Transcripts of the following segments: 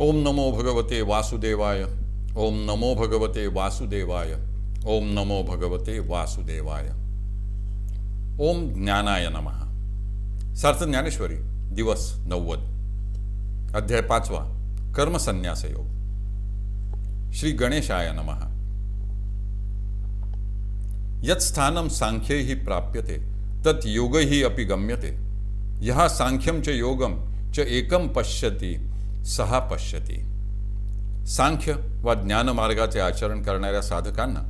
ओम नमो भगवते वासुदेवाय। ओम नमो भगवते वासुदेवाय। ओम नमो भगवते वासुदेवाय। ओम ज्ञानाय नमः। सार्थ ज्ञानेश्वरी दिवस नव्वद। अध्याय पाचवा कर्मसन्यास योग श्री गणेशाय नमः। यत् स्थानं सांख्यैः प्राप्यते तत् योगैः अपि गम्यते। यः सांख्यम च योगं च एकं पश्यति। सहा पश्यती. सांख्य वा ज्ञानमार्गाचे आचरण करणाऱ्या साधकांना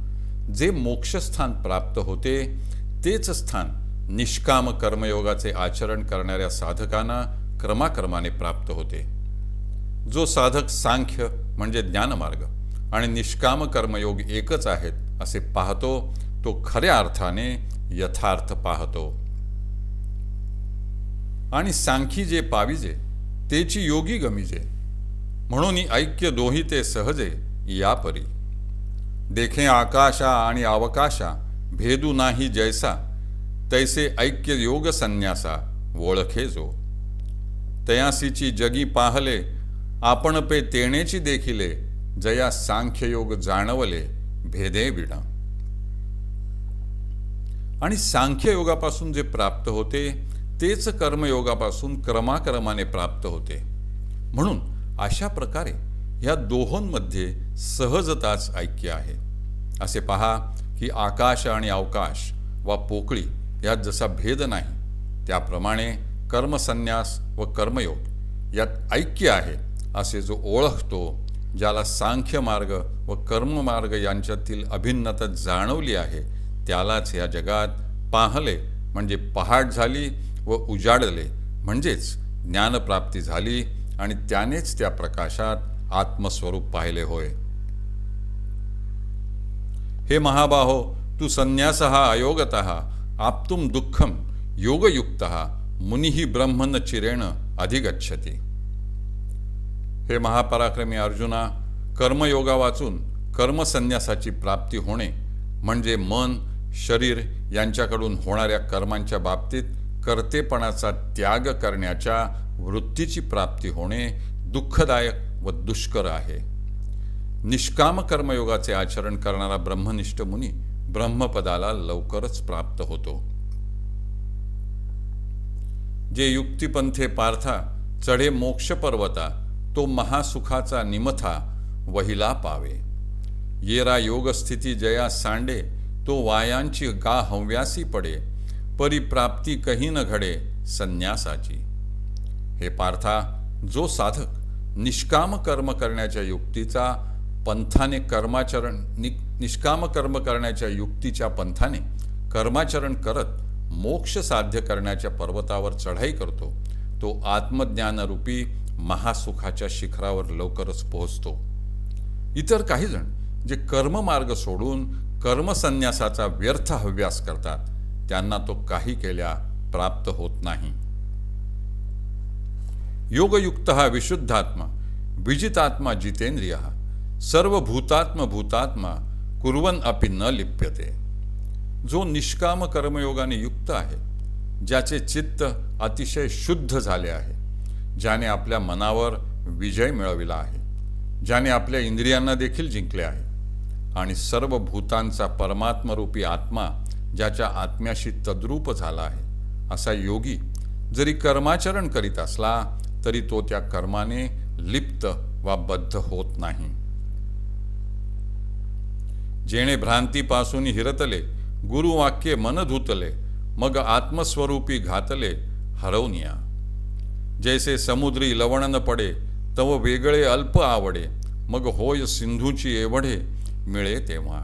जे मोक्षस्थान प्राप्त होते तेच स्थान निष्काम कर्मयोगाचे आचरण करणाऱ्या साधकांना क्रमाक्रमाने प्राप्त होते. जो साधक सांख्य म्हणजे ज्ञानमार्ग आणि निष्काम कर्मयोग एकच आहेत असे पाहतो तो खऱ्या अर्थाने यथार्थ पाहतो. आणि सांखी जे पाविजे तेची योगी गमिजे म्हणून ऐक्य दोही ते सहजे या परी देखे आकाशा आणि अवकाशा भेदू नाही जैसा तैसे ऐक्य योग संन्यासा ओळखे जो. तयासीची जगी पाहले आपण पे तेणेची देखिले जया सांख्ययोग जाणवले भेदे विणा. आणि सांख्ययोगापासून जे प्राप्त होते तेच कर्मयोगापासून क्रमाक्रमाने प्राप्त होते. म्हणून अशा प्रकारे ह्या दोहोंमध्ये सहजताच ऐक्य आहे. असे पहा की आकाश आणि अवकाश वा पोकळी यात जसा भेद नाही त्याप्रमाणे कर्मसन्यास व कर्मयोग यात ऐक्य आहे असे जो ओळखतो ज्याला सांख्य मार्ग व कर्ममार्ग यांच्यातील अभिन्नता जाणवली आहे त्यालाच या जगात पाहले म्हणजे पहाट झाली व उजाडले म्हणजेच ज्ञानप्राप्ती झाली आणि त्यानेच त्या प्रकाशात आत्मस्वरूप पाहिले होय. हे महाबाहो तू संन्यास अयोगत आप्तुम दुःखम योगयुक्त मुनिही ब्रह्मन चिरेण अधिगच्छती. हे महापराक्रमी अर्जुना कर्मयोगा वाचून कर्मसन्यासाची प्राप्ती होणे म्हणजे मन शरीर यांच्याकडून होणाऱ्या कर्मांच्या बाबतीत कर्तेपणाचा त्याग करण्याच्या वृत्तीची प्राप्ती होणे दुःखदायक व दुष्कर आहे. निष्काम कर्मयोगाचे आचरण करणारा ब्रह्मनिष्ठ मुनी ब्रह्मपदाला लवकरच प्राप्त होतो. जे युक्तिपंथे पार्था चढे मोक्ष पर्वता तो महासुखाचा निमथा वहिला पावे. येरा योगस्थिती जया सांडे तो वायांची गा हव्यासी पडे. परिप्राप्ती कही न घडे संन्यासाची. हे पार्था जो साधक निष्काम कर्म करण्याच्या युक्तीचा पंथाने कर्माचरण नि निष्काम कर्म करण्याच्या युक्तीच्या पंथाने कर्माचरण करत मोक्ष साध्य करण्याच्या पर्वतावर चढाई करतो तो आत्मज्ञानरूपी महासुखाच्या शिखरावर लवकरच पोहोचतो. इतर काही जण जे कर्ममार्ग सोडून कर्मसन्यासाचा व्यर्थ हव्यास करतात त्यांना तो काही केल्या प्राप्त होत नाही. योगयुक्त हा विशुद्धात्मा विजितात्मा जितेंद्रिय सर्व भूतात्म भूतात्मा कुर्वन अपि न लिप्यते. जो निष्काम कर्मयोगाने युक्त आहे ज्याचे चित्त अतिशय शुद्ध झाले आहे ज्याने आपल्या मनावर विजय मिळविला आहे ज्याने आपल्या इंद्रियांना देखील जिंकले आहे आणि सर्व भूतांचा परमात्मरूपी आत्मा ज्याच्या आत्म्याशी तद्रूप झाला आहे. असा योगी जरी कर्माचरण करीत असला तरी तो त्या कर्माने लिप्त वा बद्ध होत नाही. जेणे भ्रांतीपासून हिरतले गुरुवाक्ये मन धुतले मग आत्मस्वरूपी घातले हरवनिया जैसे समुद्री लवण न पडे तव वेगळे अल्प आवडे मग होय सिंधूची एवढे मिळे तेव्हा.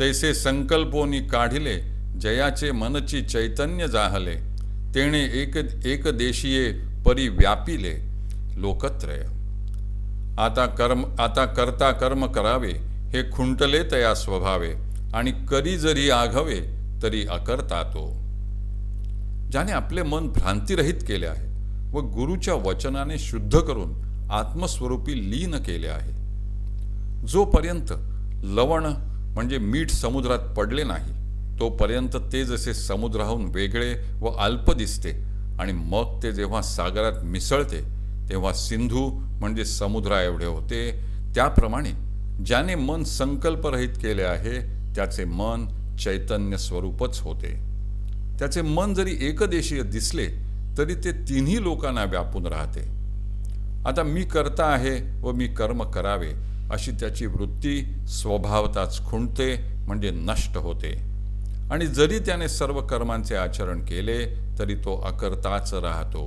तैसे संकल्पोनी काढिले जयाचे मनची चैतन्य जाहले तेणे एक एकदेशीये परी व्यापिले लोकत्रय. आता कर्म आता करता कर्म करावे हे खुंटले तया स्वभावे आणि करी जरी आघवे तरी अकर्ता तो. ज्याने आपले मन भ्रांतिरहित केले आहे व गुरुच्या वचनाने शुद्ध करून आत्मस्वरूपी लीन केले आहे. जोपर्यंत लवण म्हणजे मीठ समुद्रात पडले नाही तोपर्यंत ते जसे समुद्राहून वेगळे व अल्प दिसते आणि मग ते जेव्हा सागरात मिसळते तेव्हा सिंधू म्हणजे समुद्रा एवढे होते. त्याप्रमाणे ज्याने मन संकल्परहित केले आहे त्याचे मन चैतन्य स्वरूपच होते. त्याचे मन जरी एकदेशीय दिसले तरी ते तिन्ही लोकांना व्यापून राहते. आता मी करता आहे व मी कर्म करावे अशी त्याची वृत्ती स्वभावताच खुंटते म्हणजे नष्ट होते. आणि जरी त्याने सर्व कर्मांचे आचरण केले तरी तो अकर्ताच राहतो.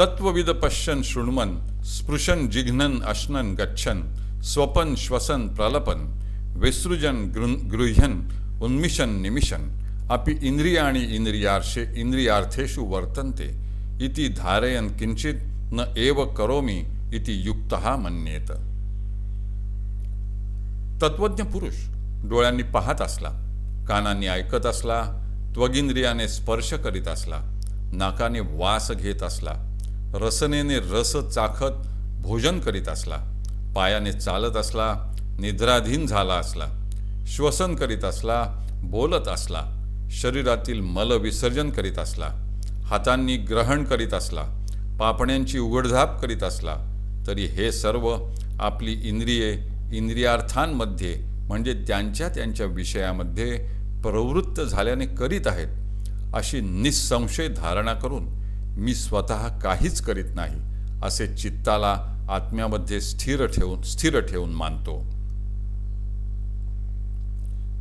तत्वविद पश्यन शृण्वन् स्पृशन जिघ्नन अश्नन गच्छन स्वपन श्वसन प्रलपन विसृजन गृह्यन उन्मिशन निमिशन अपि इंद्रियाणी इंद्रियार्षे इंद्रियार्थेषु वर्तन्ते इति धारयन किंचित न एव करोमि इति युक्तः मन्येत. तत्वज्ञ पुरुष डोळ्यांनी पाहत असला कानांनी ऐकत असला त्वगिंद्रियाने स्पर्श करीत असला नाकाने वास घेत असला रसनेने रस चाखत भोजन करीत असला पायाने चालत असला निद्राधीन झाला असला श्वसन करीत असला बोलत असला शरीरातील मल विसर्जन करीत असला हातांनी ग्रहण करीत असला पापण्यांची उघडझाप करीत असला तरी हे सर्व आपली इंद्रिये इंद्रियार्थांमध्ये म्हणजे त्यांच्या त्यांच्या विषयामध्ये प्रवृत्त झाल्याने करीत आहेत अशी निसंशय धारणा करून मी स्वतः काहीच करीत नाही असे चित्ताला आत्म्यामध्ये स्थिर ठेवून स्थिर ठेवून मानतो.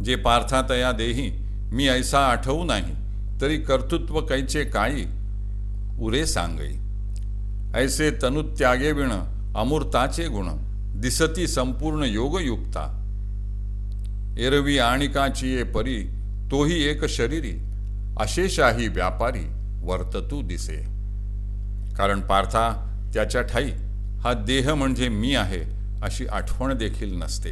जे पार्थातया देही मी ऐसा आठवू नाही तरी कर्तृत्व कैचे काळी उरे सांगई. ऐसे तनुत्यागे विण अमूर्ताचे गुण दिसती संपूर्ण योगयुक्ता. एरवी आणिकाची ये परी तोही एक शरीरी अशेषाही व्यापारी वर्ततू दिसे. कारण पार्था त्याच्या ठाई हा देह म्हणजे मी आहे अशी आठवण देखील नसते.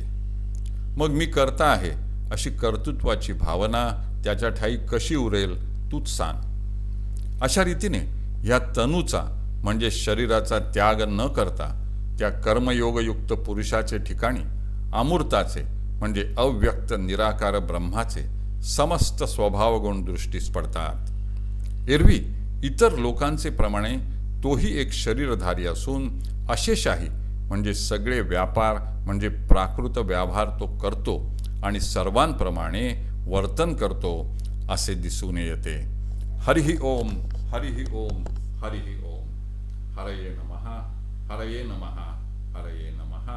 मग मी करता आहे अशी कर्तृत्वाची भावना त्याच्या ठाई कशी उरेल तूच सांग. अशा रीतीने ह्या तनूचा म्हणजे शरीराचा त्याग न करता त्या कर्मयोगयुक्त पुरुषाचे ठिकाणी अमूर्ताचे म्हणजे अव्यक्त निराकार ब्रह्माचे समस्त स्वभावगुण दृष्टीस पडतात. एरवी इतर लोकांचे प्रमाणे तोही एक शरीरधारी असून अशेषाही म्हणजे सगळे व्यापार म्हणजे प्राकृत व्यवहार तो करतो आणि सर्वांप्रमाणे वर्तन करतो असे दिसून येते. हरिही ओम हरिही ओम हरिही ओम. हरये नमः हरये नमः हरये नमः